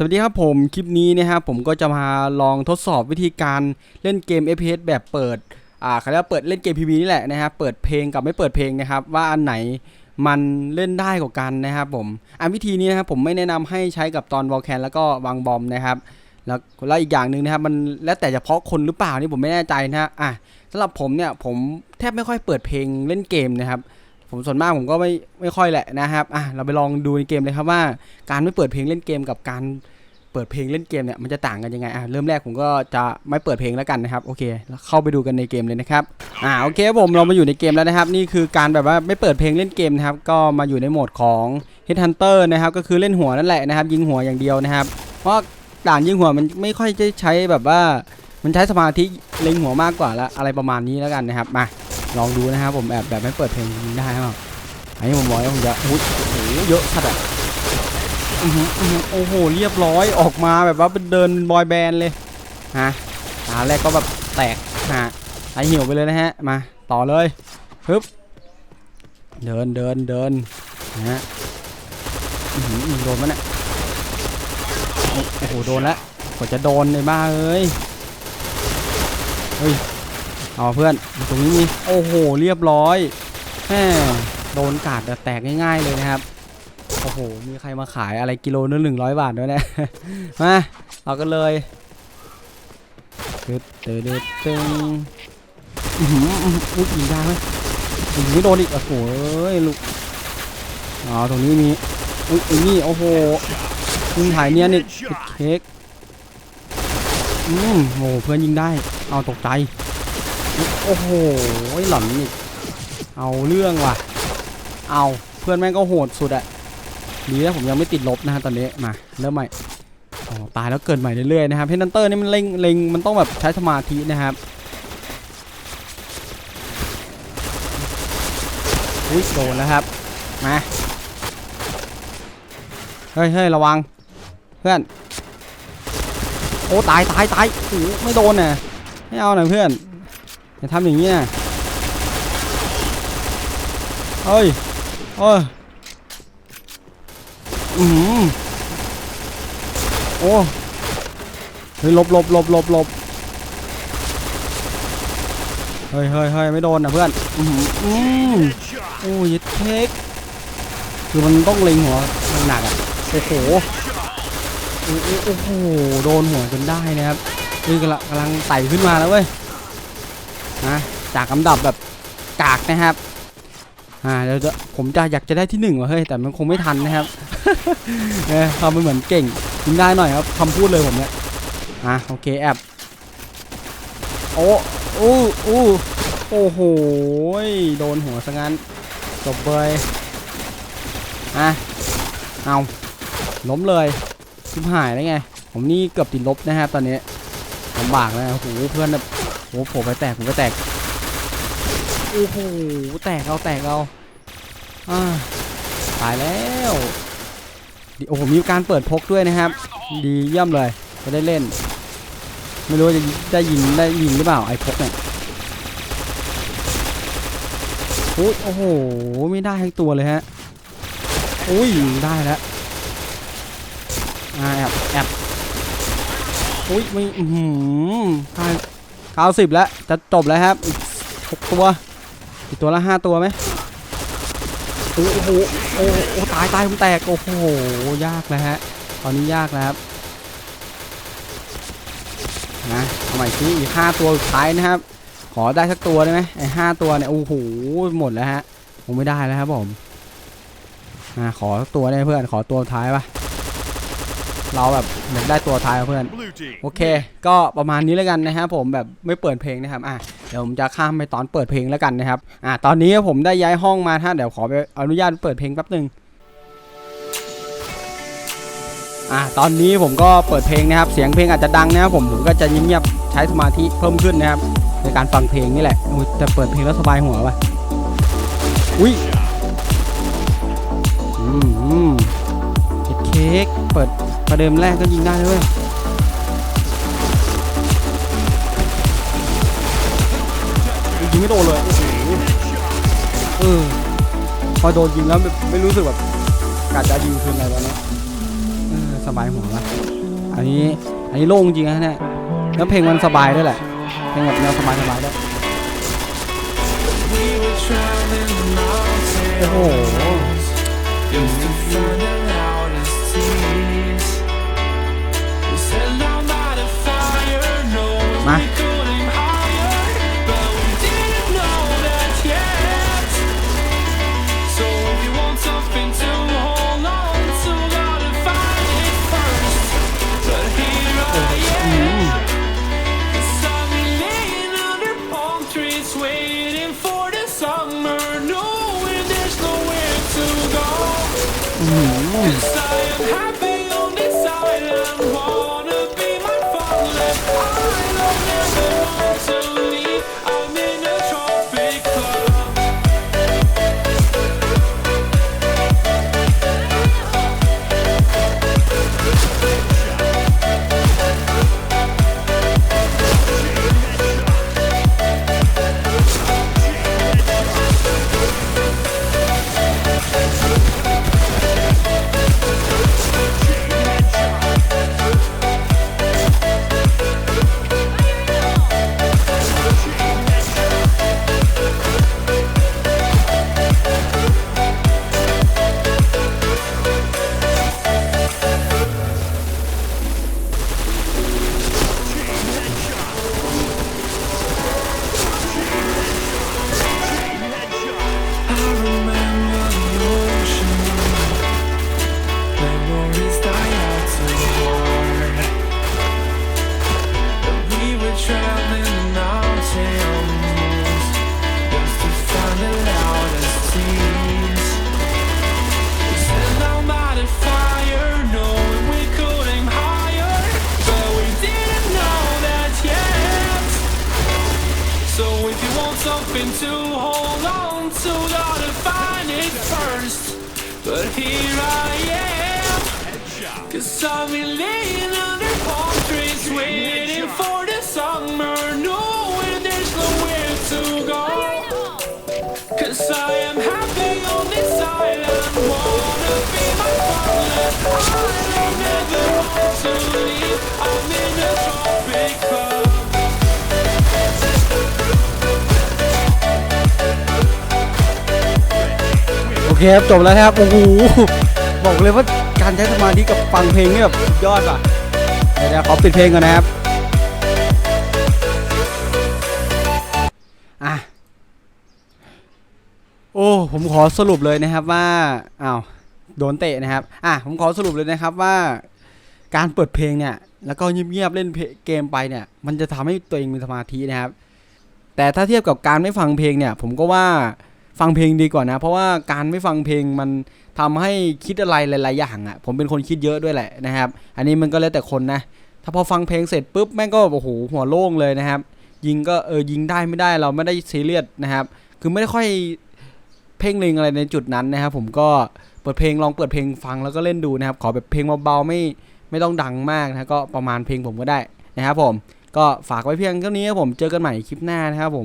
สวัสดีครับผมคลิปนี้นะครับผมก็จะมาลองทดสอบวิธีการเล่นเกม FPS แบบเปิดอ่าเขาเรียกว่าเปิดเล่นเกม PV นี่แหละนะครับเปิดเพลงกับไม่เปิดเพลงนะครับ ว่าอันไหนมันเล่นได้กว่ากันนะครับผมอันวิธีนี้นะครับผมไม่แนะนำให้ใช้กับตอนวอลแคนแล้วก็วางบอมนะครับแล้วแล้วอีกอย่างหนึ่งนะครับมันแล้วแต่เฉพาะคนหรือเปล่านี่ผมไม่แน่ใจนะฮะอะสำหรับผมเนี่ยผมแทบไม่ค่อยเปิดเพลงเล่นเกมนะครับ ผมส่วนมากผมก็ไม่ไม่ค่อยแหละนะครับอะเราไปลองดูในเกมเลยครับว่า การไม่เปิดเพลงเล่นเกมกับการเปิดเพลงเล่นเกมเนี่ยมันจะต่างกันยังไงอะเริ่มแรกผมก็จะไม่เปิดเพลงแล้วกันนะครับโอเคเข้าไปดูกันในเกมเลยนะครับอ่าโอเคผมเรามาอยู่ในเกมแล้วนะครับ นี่คือการแบบว่าไม่เปิดเพลงเล่นเกมนะครับก็มาอยู่ในโหมดของ Headhunter นะครับก็คือเล่นหัวนั่นแหละนะครับ ยิงหัวอย่างเดียวนะครับ เพราะด่านยิงหัวมันไม่ค่อยจะใช้แบบว่ามันใช้สมาธิเล็งหัวมากกว่าละอะไรประมาณนี้แล้วกันนะครับมา ลองดูนะครับผมแอบแบบไม่เปิดเพลงได้หรือเปล่าอันนี้ผมบอกแล้วผมจะอุ้ยโอ้โหเยอะขนาดโอ้โหเรียบร้อยออกมาแบบว่าเป็นเดินบอยแบนด์เลยฮะตาแรกก็แบบแตกฮะไอเหี่ยวไปเลยนะฮะมาต่อเลยฮึบเดินเดินเดินนะฮะโดนมันอะโอ้โหโดนแล้วกว่าจะโดนเลยบ้าเอ้ยเฮ้ย เอาเพื่อนตรงนี้มีโอ้โหเรียบร้อยแหมโดนกาดแต่แตกง่าย ๆเลยนะครับโอ้โหมีใครมาขายอะไรกิโลนึงหนึ่งร้อยบาทด้วยเนี่ยมาเอากันเลยตึ๊ดตึ๊ดตึ๊ดตึ๊งอื้อหืออื้อหืออุ๊ยยิงได้ไหมยิงไม่โดนอีกโอ้โหเอ้ยลูกอ๋อตรงนี้มีอุ้ยนี่โอ้โหยิงถ่ายเนี้ยนี่ติดเค้กอืมโอ้โหเพื่อนยิงได้ เอาตกใจ โอ้โหหล่อนอีกเอาเรื่องว่ะ เอาเพื่อนแม่งก็โหดสุดอะดีนะผมยังไม่ติดลบนะฮะตอนนี้มาเริ่มใหม่อ๋อตายแล้วเกิดใหม่เรื่อยๆนะครับเพนนันเตอร์นี่มันเล็งเล็งมันต้องแบบใช้สมาธินะครับอุ้ยโดนแล้วครับมาเฮ้ยเฮ้ยระวังเพื่อนโอ้ตายตายตายโอ้ไม่โดนน่ะไม่เอาหน่อยเพื่อน อย่าทำอย่างนี้นะเฮ้ยเอ้ยอือหือโอ้เฮ้ยหลบหลบหลบหลบหลบเฮ้ยเฮ้ยเฮ้ยไม่โดนนะเพื่อน อือหืออืมโอ้ยดเค้กคือมันต้องเล็งหัวหนักอะโอ้โหโอ้โหโอ้โหโดนหัวจนได้นะครับนี่กำลังกำลังไต่ขึ้นมาแล้วเว้ย นะจากลำดับแบบกากนะครับอ่าเดี๋ยวผมจะอยากจะได้ที่หนึ่งว่ะเฮ้ยแต่มันคงไม่ทันนะครับเออทำมันเหมือนเก่งยิงได้หน่อยครับคำพูดเลยผมเนี่ยอะโอเคแอบโอ้โอ้โอ้โอ้โหโดนหัวซะงั้นจบเลยอะเอาล้มเลยชิบหายแล้วไง ผมนี่เกือบติดลบนะครับตอนนี้ลำบากแล้วโอ้โหเพื่อนแบบ โอ้โหผมไปแตกผมไปแตกโอ้โหแตกเอาแตกเอาอ่าตายแล้วดีโอ้โหมีการเปิดพกด้วยนะครับ ดีเยี่ยมเลยจะได้เล่น ไม่รู้ว่าจะได้ยิงได้ยิงหรือเปล่าไอ้พกเนี่ยโอ้โหไม่ได้ทั้งตัวเลยฮะอุ้ยได้แล้วอ่าแอบแอบอุ้ยไม่หือเก้า เก้าสิบแล้ว จะจบแล้วครับหกตัวอีกตัวละห้าตัวไหมโอ้โหโอ้โหตายตายผมแตก โอ้โห ยากแล้วฮะ ตอนนี้ยากแล้วครับ นะเอาใหม่ทีอีกห้าตัวสุดท้ายนะครับ ขอได้สักตัวได้ไหมไอ้ห้าตัวเนี่ย โอ้โห หมดแล้วฮะ คงไม่ได้แล้วครับผมอ่าขอสักตัวได้เพื่อน ขอตัวท้ายปะ เราแบบอยากได้ตัวท้ายว่ะเพื่อน Blue team. โอเค ก็ประมาณนี้แล้วกันนะครับผมแบบไม่เปิดเพลงนะครับอะเดี๋ยวผมจะข้ามไปตอนเปิดเพลงแล้วกันนะครับอะตอนนี้ผมได้ย้ายห้องมาท่านเดี๋ยวขอไปอนุญาตเปิดเพลงแป๊บหนึ่งอะตอนนี้ผมก็เปิดเพลงนะครับ เสียงเพลงอาจจะดังนะครับผมผมก็จะเงียบๆใช้สมาธิเพิ่มขึ้นนะครับ ในการฟังเพลงนี่แหละอุ๊ยแต่เปิดเพลงแล้วสบายหัวว่ะอุ้ยอืมอืมเค้กเค้กเปิด ประเดิมแรกก็ยิงได้เลยเว้ยยิงไม่โดนเลยโอ้โหเออพอโดนยิงแล้วไม่ไม่รู้สึกแบบกาจะยิงคืนอะไรวะเนี่ยเออสสบายหัวละอันนี้อันนี้โล่งจริงนะเนี่ยแล้วเพลงมันสบายด้วยแหละเพลงแบบแนวสบายสบายด้วยโอ้โห มา Waiting for something to hold on to, gotta find it first. But here I am, cause I've been laying under palm trees, waiting for the summer, knowing there's nowhere to go. Cause I am happy on this island, wanna be my fatherland. เคครับจบแล้วนะครับโอ้โหบอกเลยว่าการใช้สมาธิกับฟังเพลงนี่แบบยอดว่ะเดี๋ยวขอปิดเพลงก่อนนะครับอะโอ้ผมขอสรุปเลยนะครับว่าอ้าวโดนเตะนะครับอะผมขอสรุปเลยนะครับว่า การเปิดเพลงเนี่ยแล้วก็เงียบๆเล่นเเกมไปเนี่ย มันจะทำให้ตัวเองมีสมาธินะครับ แต่ถ้าเทียบกับการไม่ฟังเพลงเนี่ย ผมก็ว่า ฟังเพลงดีกว่านะ เพราะว่าการไม่ฟังเพลงมันทำให้คิดอะไรหลาย ๆ อย่างอะ่ะ ผมเป็นคนคิดเยอะด้วยแหละนะครับ อันนี้มันก็แล้วแต่คนนะ ถ้าพอฟังเพลงเสร็จปุ๊บแม่งก็โอ้โหหัวโล่งเลยนะครับ ยิงก็เออยิงได้ไม่ได้เราไม่ได้ซีเรียสนะครับ คือไม่ได้ค่อยเพ่งเล็งอะไรในจุดนั้นนะครับ ผมก็เปิดเพลงลองเปิดเพลงฟังแล้วก็เล่นดูนะครับ ขอแบบเพลงเบาๆไม่ไม่ต้องดังมากนะก็ประมาณเพลงผมก็ได้นะครับผมก็ฝากไว้เพียงเท่านี้ครับผมเจอกันใหม่คลิปหน้านะครับผม